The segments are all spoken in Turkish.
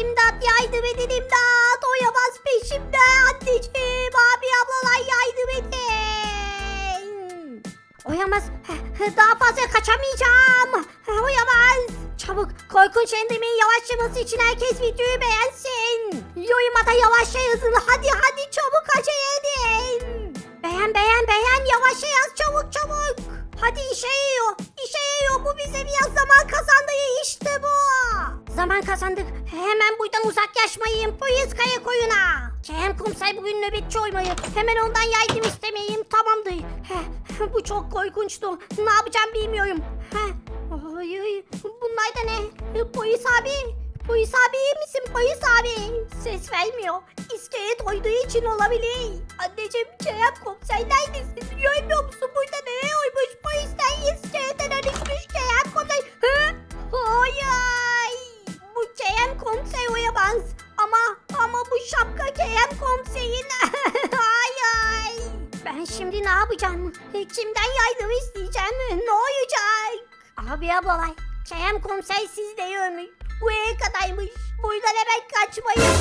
İmdat yardım edin imdat. Oyamaz peşimde. Anneciğim abi ablalar yardım edin. Oyamaz. Daha fazla kaçamayacağım. Oyamaz. Çabuk korkunç endemin yavaşlaması için herkes videoyu beğensin. Yoruma da yavaşça yazın. Hadi hadi çabuk acele edin. Beğen beğen beğen yavaşça yaz çabuk çabuk. Hadi işe yarıyor. İşe yarıyor. Bu bize biraz zaman kazandı. Zaman kazandık. Hemen buradan uzaklaşmayın. Polis kaya koyuna. Kerem komiser bugün nöbetçi oymayı. Hemen ondan yardım istemeyeyim. Tamamdır. Heh, bu çok korkunçtu. Ne yapacağım bilmiyorum. Heh. Ay, ay, bunlar da ne? Polis abi. Polis abi iyi misin polis abi? Ses vermiyor. İskelet oyduğu için olabilir. Anneciğim Kerem komiser neredesin? Görmüyor musun burada ne oymuş? Polisten iskelete dönüşmüş Kerem komiser. Hı? Hayır. Oyamaz. Ama ama bu şapka Kerem komiserin. Hayır. Ben şimdi ne yapacağım? Kimden yardım isteyeceğim? Ne olacak? Abi ablalar. Kerem komiser sizde ölmüş. Buraya kadarmış. Buradan hemen kaçmayın.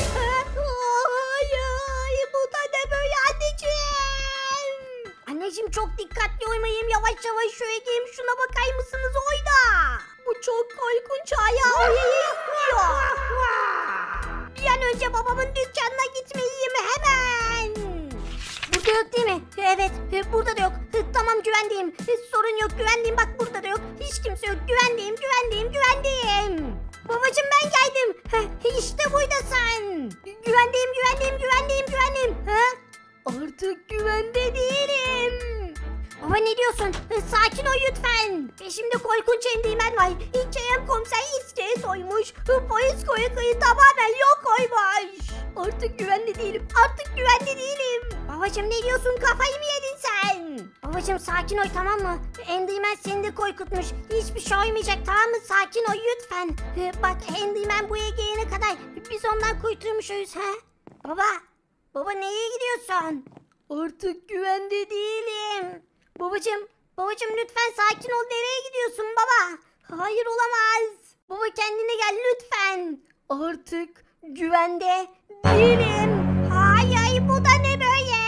Hayır. Bu da ne böyle anneciğim? Anneciğim çok dikkatli olmayayım. Yavaş yavaş şöyle geleyim. Şuna bakar mısınız oyda? Bu çok korkunç ayağı an önce babamın dükkanına gitmeliyim hemen. Burada yok değil mi? Evet, e, burada da yok. E, Tamam güvendeyim. E, Sorun yok güvendeyim. Bak burada da yok. Hiç kimse yok. Güvendeyim, güvendeyim, güvendeyim. Babacım ben geldim. İşte buradasın. Güvendeyim, güvendeyim, güvendeyim, güvendeyim. Ha? Artık güvende değilim. Baba ne diyorsun? Sakin ol lütfen. Peşimde korkunç endimen var. İlk komiser iskeye soymuş. Polis koyu kıyı tamamen yok koymuş. Artık güvende değilim. Artık güvende değilim. Babacım ne diyorsun? Kafayı mı yedin sen? Babacım sakin ol tamam mı? Endimen seni de korkutmuş. Hiçbir şey olmayacak tamam mı? Sakin ol lütfen. Bak Endimen buraya gelene kadar biz ondan kurtulmuşuz ha? Baba. Baba nereye gidiyorsun? Artık güvende değilim. Babacım, babacım lütfen sakin ol. Nereye gidiyorsun baba? Hayır olamaz. Baba kendine gel lütfen. Artık güvende değilim. Hayır bu da ne böyle?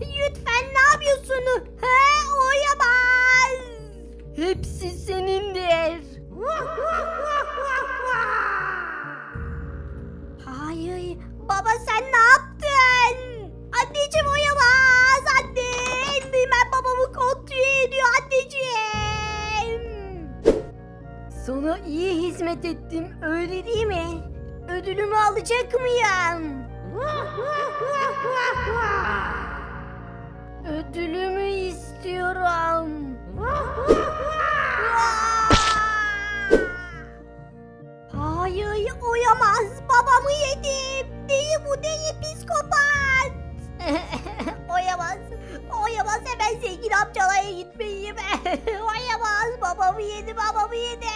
Lütfen ne yapıyorsun? He oyamaz. Hepsi senindir. Hayır. Baba sen ne yaptın? Anneciğim oyamaz. Anne. Ben babamı kontrol ediyor anneciğim. Sana iyi hizmet ettim öyle değil mi? Ödülümü alacak mıyım? Ödülümü istiyorum. Hayır oyamaz babamı yedim. Deli bu deli psikopat. oyamaz. Oyamaz hemen zengin amcalara gitmeliyim. oyamaz babamı yedi babamı yedi.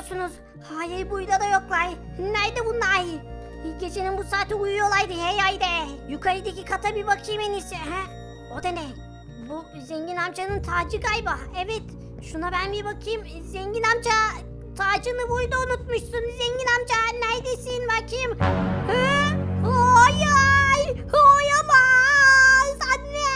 İzliyorsunuz? Hayır burada da yoklar. Nerede bunlar? Gecenin bu saati uyuyorlardı hey haydi. Yukarıdaki kata bir bakayım en iyisi. Ha? O da ne? Bu zengin amcanın tacı galiba. Evet. Şuna ben bir bakayım. Zengin amca tacını burada unutmuşsun. Zengin amca neredesin bakayım. Hı? Hayır. Oyamaz. Anne.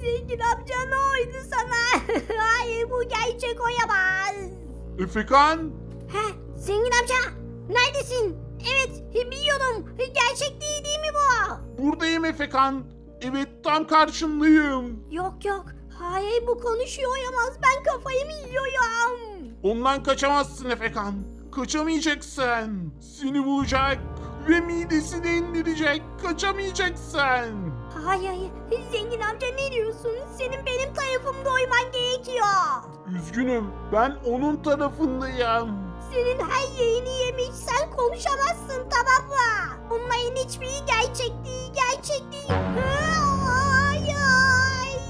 Zengin amca ne oldu sana? Hayır bu gerçek oyamaz. Efekan? He, zengin amca neredesin? Evet biliyorum. Gerçek değil değil mi bu? Buradayım Efekan. Evet tam karşındayım. Yok yok. Hayır bu konuşuyor oyamaz. Ben kafayı mı yiyorum? Ondan kaçamazsın Efekan. Kaçamayacaksın. Seni bulacak ve midesini indirecek. Kaçamayacaksın. Hayır zengin amca ne diyorsun? Senin benim tarafımda oyman gerekiyor. Üzgünüm. Ben onun tarafındayım. Senin her yerini yemiş sen konuşamazsın tamam mı? Bunların hiçbiri gerçek değil gerçek değil. Hı, Hayır.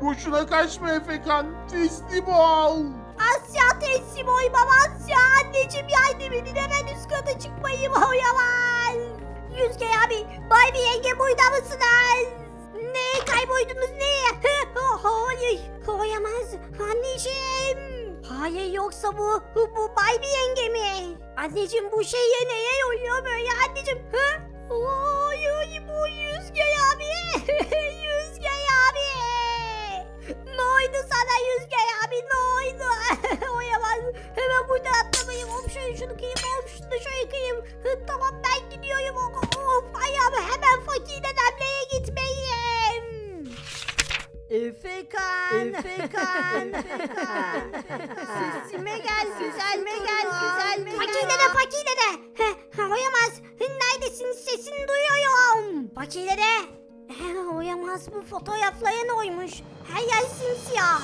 Boşuna kaçma Efekan. Teslim ol. Asya teslim oymam Asya. Anneciğim yardım edin hemen üst kata çıkmayı oyamaz. Yüzge abi, Bay bir yenge burada mısınız? Ne kayboldunuz? Hı, Hayır. Koyamaz. Anneciğim. Hayır yoksa bu bu Barbie yenge mi? Anneciğim bu şeye neye oluyor böyle anneciğim? Hı? Hayır bu Yüzgey abi. Sesime gel, güzelme gel, güzel Fakir dede fakir dede. Heh, Oyamaz. Neredesin sesini duyuyorum. Fakir dede. Heh, Oyamaz bu fotoğraflara ne oymuş? Her yer simsiyah.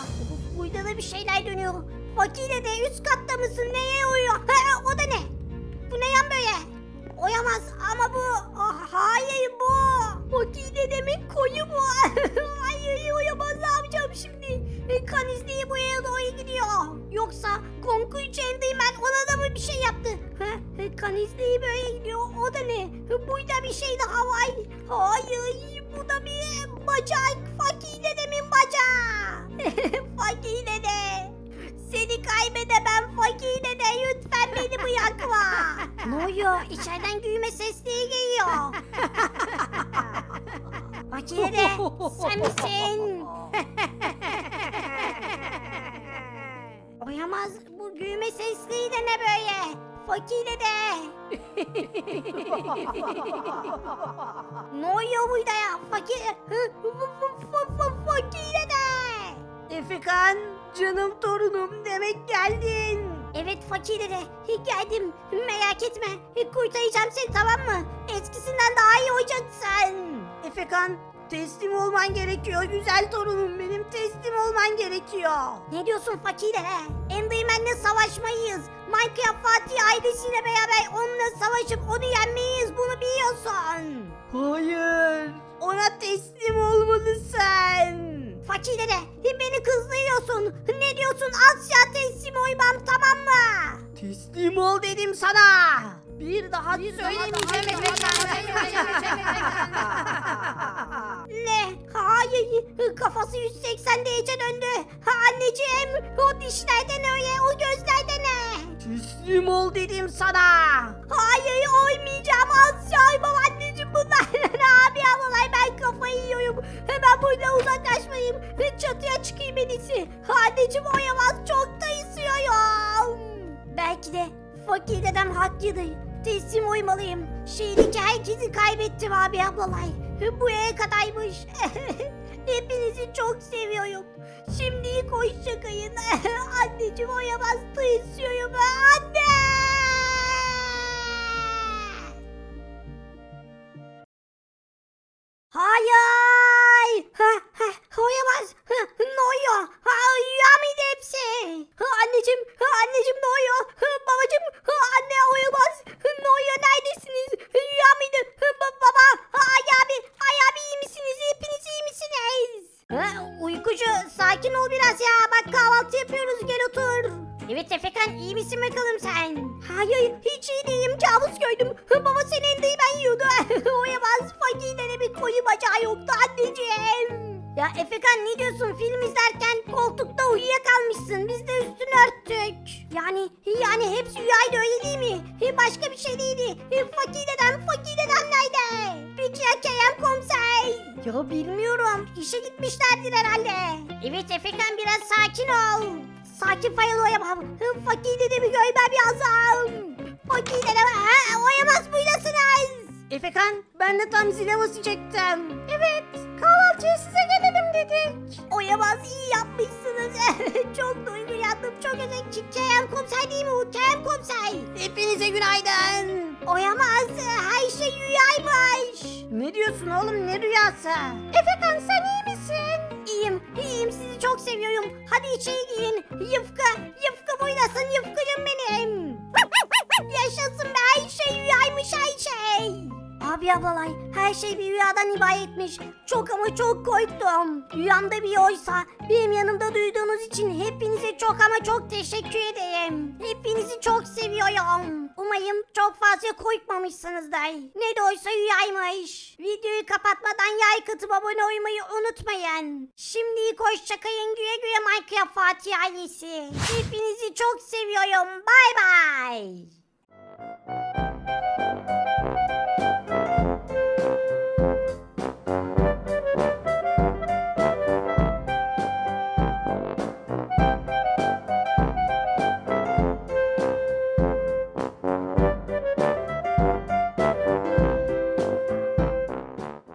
Burada da bir şeyler dönüyor. Fakir dede üst katta mısın? Neye uyuyor? Ha, o da ne Yoksa Konkuç Enderman ona da mı bir şey yaptı? Ha, kan izleyi böyle gidiyor. O da ne? E, Burada bir şey daha var. Hayır bu da bir bacak. Fakir dedemin bacağı. fakir dede. Seni kaybedemem fakir dede. Lütfen beni bırakma. ne oluyor? İçeriden gülme sesleri geliyor. fakir dede sen misin? Oyamaz bu gülme sesliği de ne böyle? Fakir dede. ne oluyor burada ya? Fakir... Fakir dede. Efekan, canım torunum demek geldin. Evet fakir dede. Geldim. Merak etme. Kurtaracağım seni tamam mı? Eskisinden daha iyi olacaksın. Efekan, teslim olman gerekiyor güzel torunum benim, teslim olman gerekiyor. Ne diyorsun fakir dede? Enderman'le savaşmayız. Minecraft Fatih ailesiyle beraber onunla savaşıp onu yenmeyiz. Bunu biliyorsun. Hayır, ona teslim olmalısın. Fakir dede beni kızdırıyorsun. Ne diyorsun Asya teslim olmam tamam mı? Teslim ol dedim sana. Bir daha söylemeyeceğim Ne? Hayır kafası 180 derece döndü. Ha, anneciğim o dişlerden öyle o gözlerden ne? Teslim ol dedim sana. Hayır oymayacağım Asya babaanneciğim bunlar ne abi ablalay ben kafayı yiyorum. Hemen buradan uzaklaşmayayım. Çatıya çıkayım en iyisi. Anneciğim oyamaz çok da istiyorum. Belki de fakir dedem haklıdır. Teslim oymalıyım. Şehirdeki herkesi kaybettim abi ablalay. Bu yere kadarmış. Hepinizi çok seviyorum. Şimdilik hoşça kalın. Anneciğim oyamaz da istiyorum. Anne! Ha, uykucu, sakin ol biraz ya. Bak kahvaltı yapıyoruz, gel otur. Evet Efekan, iyi misin bakalım sen? Hayır, hiç iyi değilim. Kabus gördüm. Baba senin elinde ben yiyordu. Oyamaz, fakirlere bir koyu bacağı yoktu anneciğim. Ya Efekan ne diyorsun? Film izlerken koltukta uyuyakalmışsın. Biz de üstünü örttük. Yani yani hepsi rüyaydı öyle değil mi? He, Başka bir şey değildi. He, Fakir Ya bilmiyorum. İşe gitmişlerdir herhalde. Evet Efekan biraz sakin ol. Sakin fayal oyamam. Hı, Fakir dedemi görmem lazım. Fakir dedem, ha, oyamaz buradasınız. Efekan, ben de tam zile basacaktım. Evet, kahvaltıya size gelelim dedik. Oyamaz iyi yapmışsınız. çok duygulandım. Çok özür Kerem komiser değil mi bu? Kerem komiser. Hepinize günaydın. Oyamaz. Her şey rüyaymış. Ne diyorsun oğlum, ne rüyası? Efekan sen iyi misin? İyiyim. iyiyim. Sizi çok seviyorum. Hadi içeri girin. Yıfkı. Yıfkı buradasın. Yıfkıcım benim. Yaşasın be her şey rüyaymış her şey. Abi ablalay her şey bir rüyadan ibaretmiş. Çok ama çok korktum. Rüyamda bir oysa benim yanımda duyduğunuz için hepinize çok ama çok teşekkür ederim. Hepinizi çok seviyorum. Umarım çok fazla korkmamışsınızdır. Ne de olsa rüyaymış. Videoyu kapatmadan like atıp abone olmayı unutmayın. Şimdilik hoşçakalın güle güle Minecraft Fatih ailesi. Hepinizi çok seviyorum. Bay bay.